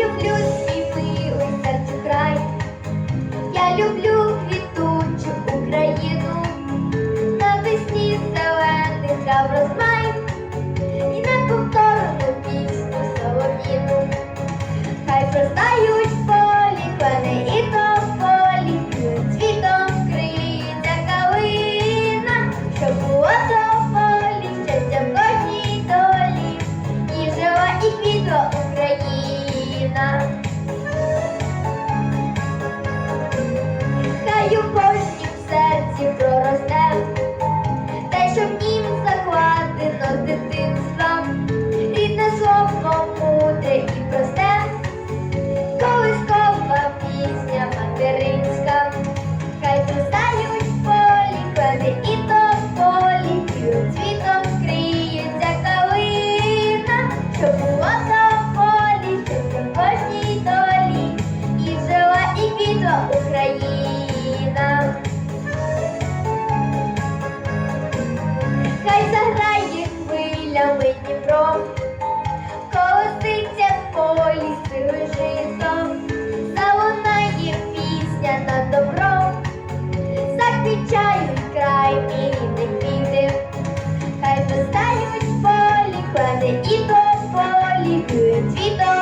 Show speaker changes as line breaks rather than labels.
люблю світи у серцю край, я люблю квітучу Україну, на весні зелених та в you bonito.